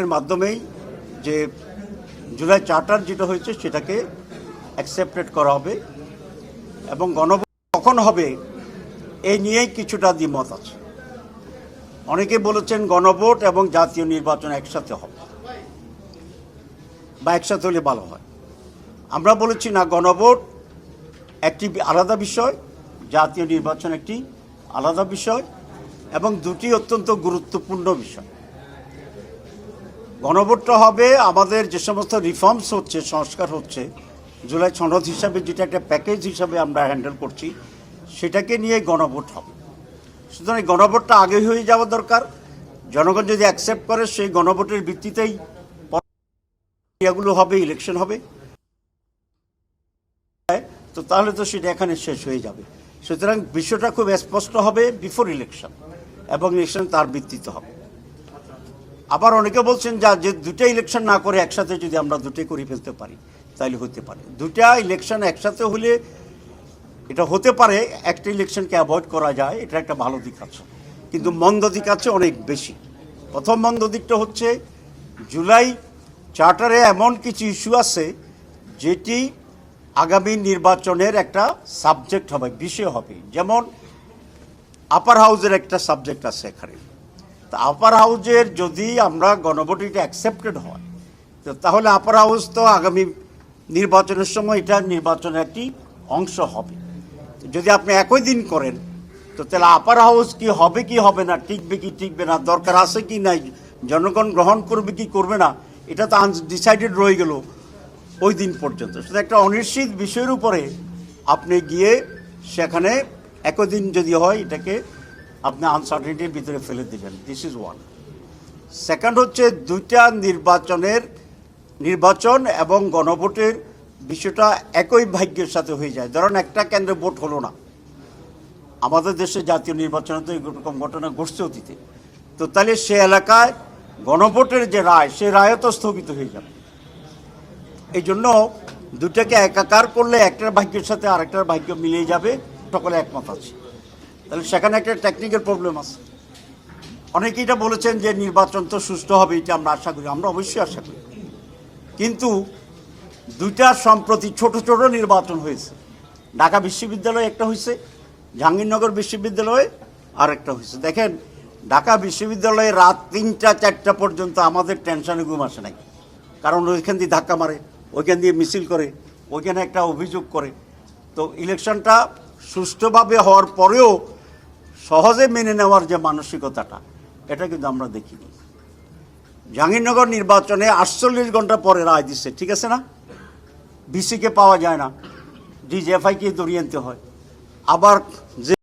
এর মাধ্যমেই যে জুলাই চার্টার যেটা হয়েছে সেটাকে অ্যাকসেপ্টেড করা হবে এবং গণভোট কখন হবে এই নিয়েই কিছুটা দ্বিমত আছে। অনেকে বলেছেন গণভোট এবং জাতীয় নির্বাচন একসাথে হবে বা একসাথে হলে ভালো হয়। আমরা বলেছি না গণভোট একটি আলাদা বিষয়, জাতীয় নির্বাচন একটি আলাদা বিষয় এবং দুটি অত্যন্ত গুরুত্বপূর্ণ বিষয়। গণভোটটা হবে, আমাদের যে সমস্ত রিফর্মস হচ্ছে, সংস্কার হচ্ছে, জুলাই সনদ হিসাবে যেটা একটা প্যাকেজ হিসাবে আমরা হ্যান্ডেল করছি, সেটাকে নিয়ে গণভোট হবে। সুতরাং এই গণভোটটা আগে হয়ে যাওয়া দরকার। জনগণ যদি অ্যাকসেপ্ট করে, সেই গণভোটের ভিত্তিতেই এগুলো হবে ইলেকশন হবে। তো তাহলে তো সেটা এখানে শেষ হয়ে যাবে। সুতরাং বিষয়টা খুব স্পষ্ট হবে বিফোর ইলেকশন এবং ইলেকশন তার ভিত্তিতে হবে। আবার অনেকে বলছেন যা, যে দুটা ইলেকশন না করে একসাথে যদি আমরা দুটোই করে ফেলতে পারি, তাহলে হতে পারে। দুটা ইলেকশন একসাথে হলে এটা হতে পারে, একটা ইলেকশনকে অ্যাভয়েড করা যায়, এটা একটা ভালো দিক আছে। কিন্তু মন্দ দিক আছে অনেক বেশি। প্রথম মন্দ দিকটা হচ্ছে, জুলাই চার্টারে এমন কিছু ইস্যু আছে, যেটি আগামী নির্বাচনের একটা সাবজেক্ট হবে, বিষয় হবে। যেমন আপার হাউজের একটা সাবজেক্ট আছে এখানে। আপার হাউজের যদি আমরা গণভোটিটা অ্যাকসেপ্টেড হয়, তো তাহলে আপার হাউস তো আগামী নির্বাচনের সময় এটা নির্বাচনের একটি অংশ হবে। যদি আপনি একই দিন করেন, তো তাহলে আপার হাউস কি হবে কি হবে না, টিকবে কি টিকবে না, দরকার আছে কি নাই, জনগণ গ্রহণ করবে কি করবে না, এটা তো আনডিসাইডেড রয়ে গেল ওই দিন পর্যন্ত। শুধু একটা অনিশ্চিত বিষয়ের উপরে আপনি গিয়ে সেখানে একই দিন যদি হয়, এটাকে আপনি আনসার্টেনিটির ভিতরে ফেলে দেবেন। দিস ইজ ওয়ান সেকেন্ড হচ্ছে দুইটা নির্বাচনের নির্বাচন এবং গণভোটের বিষয়টা একই ভাগ্যের সাথে হয়ে যায়। ধরুন একটা কেন্দ্রে ভোট হলো না। আমাদের দেশে জাতীয় নির্বাচনে তো এরকম ঘটনা ঘটছে অতীতে। তো তাহলে সে এলাকায় গণভোটের যে রায়, সে রায়ও তো স্থগিত হয়ে যাবে। এই জন্য দুটাকে একাকার করলে একটার ভাগ্যের সাথে আরেকটার ভাগ্য মিলিয়ে যাবে। সকলে একমত আছে। তাহলে সেখানে একটা টেকনিক্যাল প্রবলেম আছে। অনেকে এটা বলেছেন যে নির্বাচন তো সুষ্ঠু হবে, এটা আমরা আশা করি, আমরা অবশ্যই আশা করি। কিন্তু দুইটা সম্প্রতি ছোট ছোট নির্বাচন হয়েছে। ঢাকা বিশ্ববিদ্যালয়ে একটা হয়েছে, জাহাঙ্গীরনগর বিশ্ববিদ্যালয়ে আর একটা হয়েছে। দেখেন, ঢাকা বিশ্ববিদ্যালয়ে রাত তিনটা, চারটা পর্যন্ত আমাদের টেনশনে ঘুম আসে নাই। কারণ ওইখান দিয়ে ধাক্কা মারে, ওইখান দিয়ে মিছিল করে, ওইখানে একটা অভিযোগ করে। তো ইলেকশনটা সুষ্ঠুভাবে হওয়ার পরেও সহজে মেনে নেওয়ার যে মানসিকতাটা, এটা কিন্তু আমরা দেখিনি। জাহাঙ্গীরনগর নির্বাচনে আটচল্লিশ ঘণ্টা পরে রায় দিচ্ছে, ঠিক আছে না? বিসিকে পাওয়া যায় না। ডিজিএফআইকে দরিয়ে আনতে হয়। আবার যে